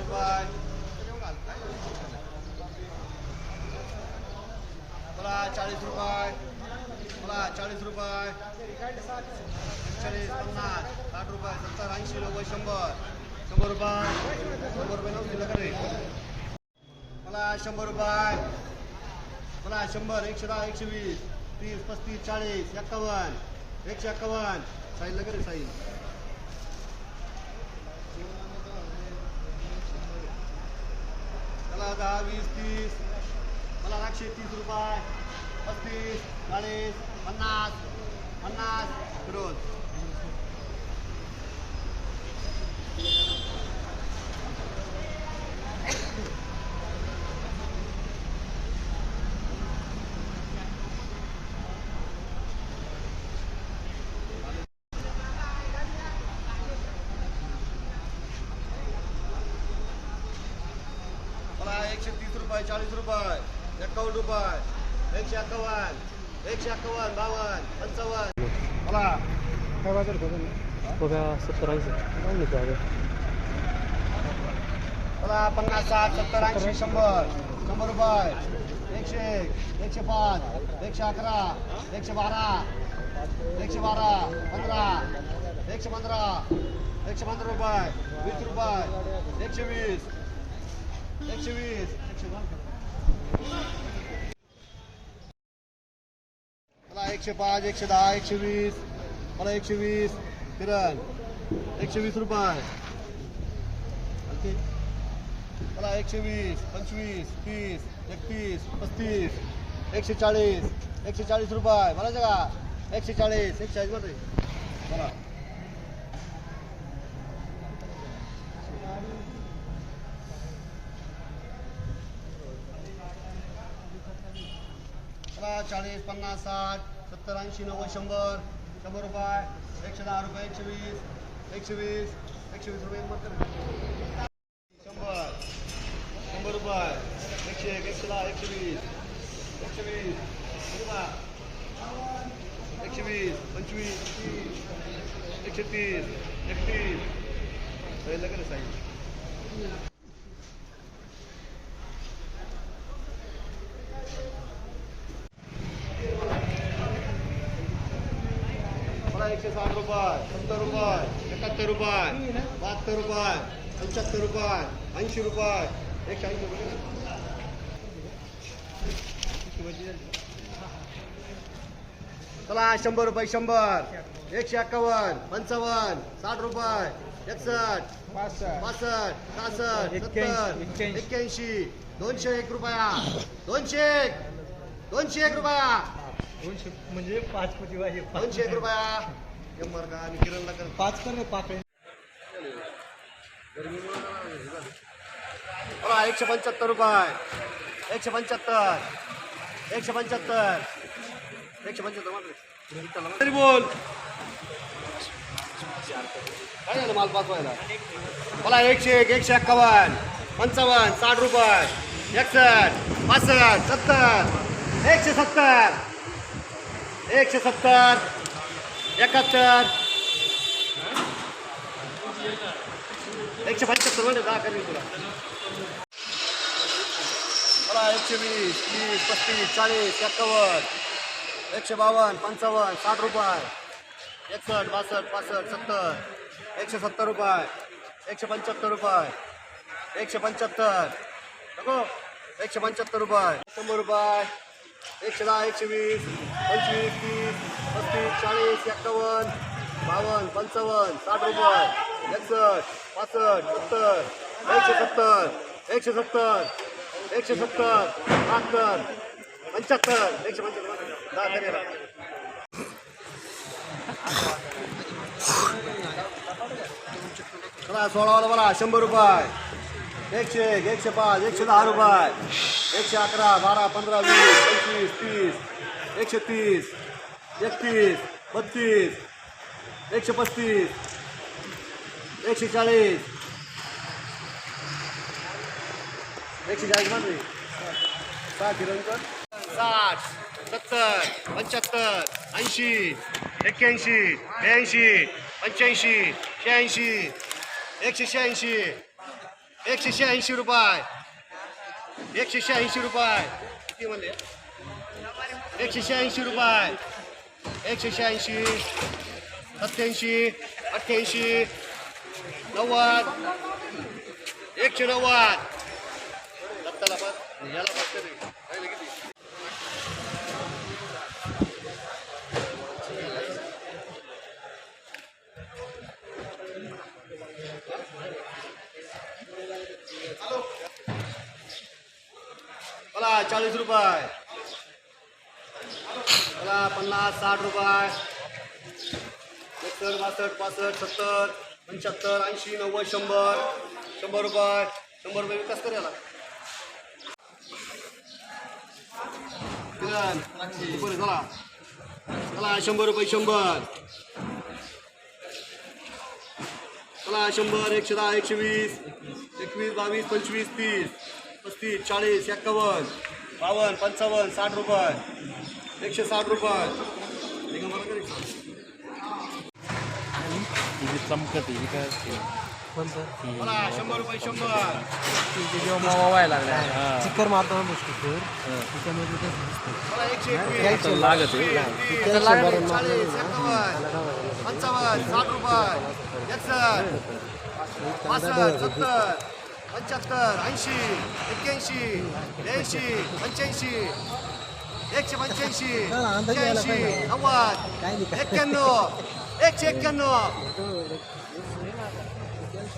चाळीस रुपये बोला चाळीस रुपये बोला चाळीस रुपये चाळीस पन्नास साठ रुपये सत्तर ऐंशी नव्वद शंभर शंभर रुपये शंभर रुपये नऊ शिल्लक रे मला शंभर रुपये मला शंभर एकशे दहा एकशे वीस तीस पस्तीस चाळीस एक्कावन्न एकशे एक्कावन्न साईल लगे रे दहा वीस तीस. मला लागशे तीस रुपये. पस्तीस चाळीस पन्नास पन्नास. रोज मला एकशे तीस रुपये चाळीस रुपये एकावन्न रुपये एकशे एक्कावन्न एकशे एक्कावन्न बावन्न पंचावन्न. मला काय बाजार बघा बघा सत्तर ऐंशी. मला पन्नास साठ सत्तर ऐंशी शंभर. शंभर रुपये. एकशे एक एकशे पाच एकशे अकरा एकशे बारा एकशे बारा पंधरा एकशे पंधरा एकशे पंधरा रुपये वीस रुपये एकशे वीस एकशे वीस एकशे मला एकशे पाच एकशे दहा एकशे वीस मला एकशे वीस. किरण एकशे वीस रुपये. मला एकशे वीस पंचवीस तीस एकतीस पस्तीस एकशे चाळीस एकशे चाळीस रुपये. मला जगा एकशे चाळीस एकशे चाळीसमध्ये. मला मला चाळीस पन्नास साठ सत्तर ऐंशी नव्वद शंभर शंभर रुपये एकशे दहा रुपये एकशे वीस एकशे वीस एकशे वीस रुपये मत शंभर शंभर रुपये एकशे एक एकशे दहा एकशे वीस एकशे वीस एकशे वीस पंचवीस एकशे तीस एकतीस. पहिलं का रे एकशे साठ रुपये सत्तर रुपये एकाहत्तर रुपये बहात्तर रुपये पंच्याहत्तर रुपये ऐंशी रुपये एकशे ऐंशी रुपये. चला शंभर रुपये शंभर. एकशे एक्कावन्न पंचावन्न साठ रुपये एकसष्ट पासष्ट. सहासष्ट सत्तर एक्क्याऐंशी. दोनशे एक रुपया दोनशे एक दोनशे एक रुपया. दोनशे म्हणजे पाच कोटी दोनशे एक रुपया. शंभर का आणि किरणला कर पाच कर पाच बघा एकशे पंच्याहत्तर रुपये. एकशे पंच्याहत्तर. एकशे पंच्याहत्तर. एकशे पंच्याहत्तर मात्र. तरी बोल. काय झालं माल पाचवायला मला एकशे एक एकशे एक्कावन्न पंचावन्न साठ रुपये एकसष्ट पासष्ट सत्तर एकशे सत्तर एकशे सत्तर. एकाहत्तर. एकशे पंच्याहत्तर म्हणजे दहा कमी तुला मला एकशे वीस तीस पस्तीस चाळीस एक्कावन्न एकशे बावन्न पंचावन्न साठ रुपये. एकसष्ट बासष्ट पासष्ट सत्तर एकशे सत्तर रुपये एकशे पंच्याहत्तर रुपये एकशे पंच्याहत्तर. नको एकशे पंच्याहत्तर रुपये. शंभर रुपये एकशे दहा एकशे वीस पंचवीस तीस पस्तीस चाळीस एक्कावन्न बावन्न पंचावन्न साठ रुपये एकसष्ट पासष्ट सत्तर एकशे सत्तर एकशे सत्तर एकशे सत्तर बहात्तर पंच्याहत्तर एकशे पंच्याहत्तर दहा करा सोळावाला मला शंभर रुपये. एकशे एक एकशे पाच एकशे दहा रुपये. एकशे अकरा बारा पंधरा वीस पंचवीस तीस एकशे तीस एकतीस बत्तीस एकशे पस्तीस एकशे चाळीस एकशे चाळीसमध्ये. साठ किलोमीटर साठ सत्तर पंच्याहत्तर ऐंशी एक्क्याऐंशी ब्याऐंशी पंच्याऐंशी शहाऐंशी एकशे शहाऐंशी एकशे शहाऐंशी रुपये एकशे शहाऐंशी रुपये. किती म्हणले? एकशे शहाऐंशी रुपये. एकशे शहाऐंशी सत्याऐंशी अठ्ठ्याऐंशी नव्वद एकशे नव्वद. दत्ताला बस याला बस राहिलं किती? चाळीस रुपये. बघा पन्नास साठ रुपये. सत्तर बासष्ट पासष्ट सत्तर पंच्याहत्तर ऐंशी नव्वद शंभर. शंभर रुपये. शंभर रुपये विकास कर याला. बरं, चला. चला शंभर रुपये शंभर. चला शंभर एकशे दहा एकशे वीस. एकवीस बावीस पंचवीस तीस. पस्तीस चाळीस एक्कावन्न बावन्न पंचावन्न साठ रुपये. एकशे साठ रुपये. हे? चमकत ही काय मला शंभर रुपये शंभर. व्हायला लागला त्याच्यामध्ये लागत पंचावन्न साठ रुपये. एकसष्ट. पासष्ट सत्तर. पंच्याहत्तर ऐंशी एक्क्याऐंशी ब्याऐंशी पंच्याऐंशी. एकशे पंच्याऐंशी शहाऐंशी नव्वद एक्क्याण्णव एकशे एक्क्याण्णव.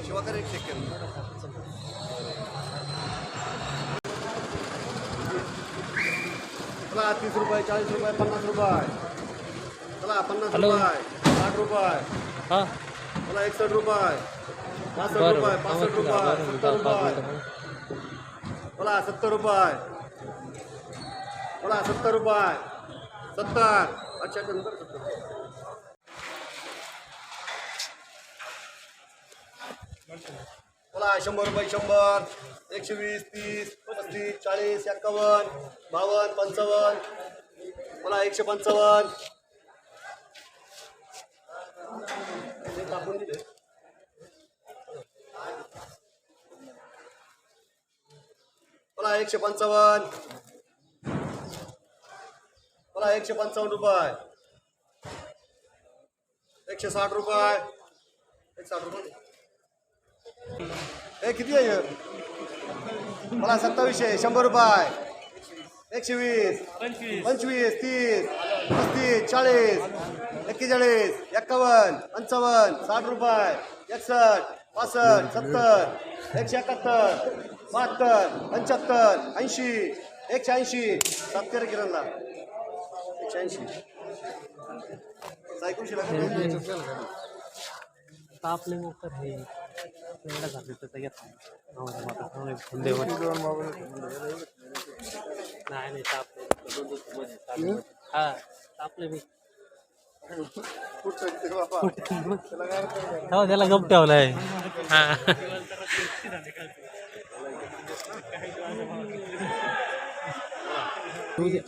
शिवाकर एकशे एक्क्याण्णव. चला तीस रुपये चाळीस रुपये पन्नास रुपये. चला पन्नास. रुपये साठ रुपये. हा. मला एकसष्ट रुपये. पासष्ट रुपये पासष्ट रुपये सत्तर पाच रुपये. मला सत्तर रुपये. मला सत्तर रुपये. सत्तर. अच्छा नंतर सत्तर. बोला शंभर रुपये शंभर. एकशे वीस तीस पस्तीस चाळीस एक्कावन्न बावन्न पंचावन्न. बोला एकशे पंचावन्न. हे टाकून दिले. मला एकशे पंचावन्न. मला एकशे पंचावन्न रुपये. एकशे साठ रुपये. एक साठ रुपये. ए किती आहे हे? मला सत्तावीसशे शंभर रुपये. एकशे वीस. पंचवीस. तीस पस्तीस चाळीस एक्केचाळीस एक्कावन्न पंचावन्न साठ रुपये. एकसष्ट पासष्ट सत्तर एकशे एकाहत्तर बहात्तर पंच्याहत्तर ऐंशी एकशे ऐंशी. सातकर किरणला मग तर हे एवढा झालं तर येत नाही. नाही नाही तापले हा तापले मी हो त्याला गप ठेवलाय. हा.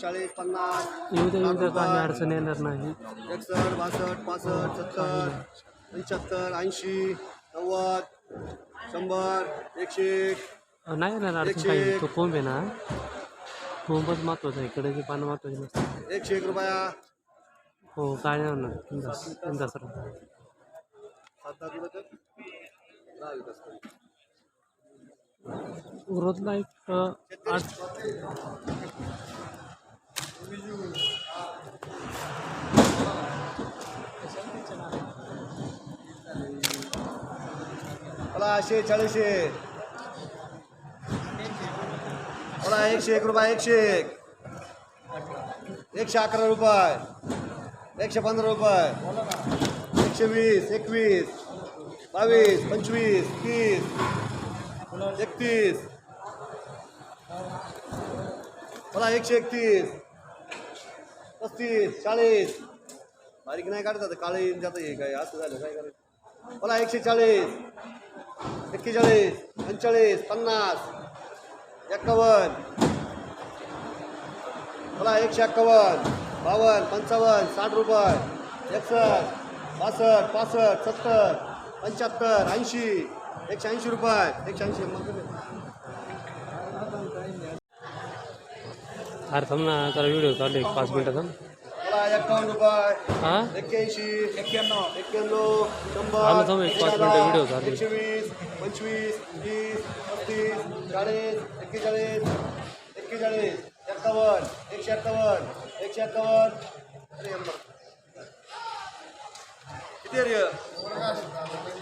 चाळीस पन्नास येऊ दे येऊ दे काही अडचण येणार नाही. एकसष्ट बासष्ट पासष्ट सत्तर पंच्याहत्तर ऐंशी नव्वद शंभर एकशे एक. नाही येणार अडचण काही. तो कोंब आहे ना. कोंबच महत्त्वाचा आहे. इकडे पानं महत्त्वाचे नसतं एकशे एक रुपया. हो काय नाही. होणार बिंदास बिंदास राहा. सात दहा विकास करू. एक आठ मला चाळीसशे. मला एकशे एक रुपये एकशे एक. एकशे अकरा रुपये. एकशे पंधरा रुपये. एकशे वीस एकवीस बावीस पंचवीस तीस. एकतीस. बोला एकशे एकतीस. पस्तीस चाळीस. बारीक नाही काढत आता काळे जात हे काय असं झालं काय करायचं? बोला एकशे चाळीस. एक्केचाळीस पंचेचाळीस पन्नास. एक्कावन्न. बोला एकशे एक्कावन्न बावन्न पंचावन्न साठ रुपये. एकसष्ट बासष्ट पासष्ट सत्तर पंच्याहत्तर ऐंशी. एकशे ऐंशी रुपये एकशे ऐंशी. अरे थांब ना जरा व्हिडिओ चालू आहे पाच मिनिटं थांब. मला एक्कावन्न रुपये. हा? एक्क्याऐंशी. एक्क्याण्णव. एक्क्याण्णव शंभर. थांबू, एक पाच एकशे मिनिटं व्हिडिओ चालू आहे. एकशे वीस पंचवीस तीस पस्तीस चाळीस एक्केचाळीस एक्केचाळीस एक्कावन्न एकशे एक्कावन्न एकशे एक्कावन्न. अरे यंदा. किती आहे रे?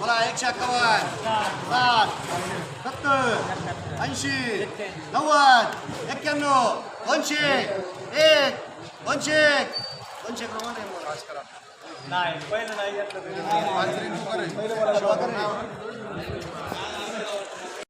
मला एकशे एक्कावन्न साठ. सत्तर. ऐंशी. नव्वद. एक्क्याण्णव. दोनशे. एक. दोनशे. दोनशे क्रमांक आहे करा नाही पहिलं नाही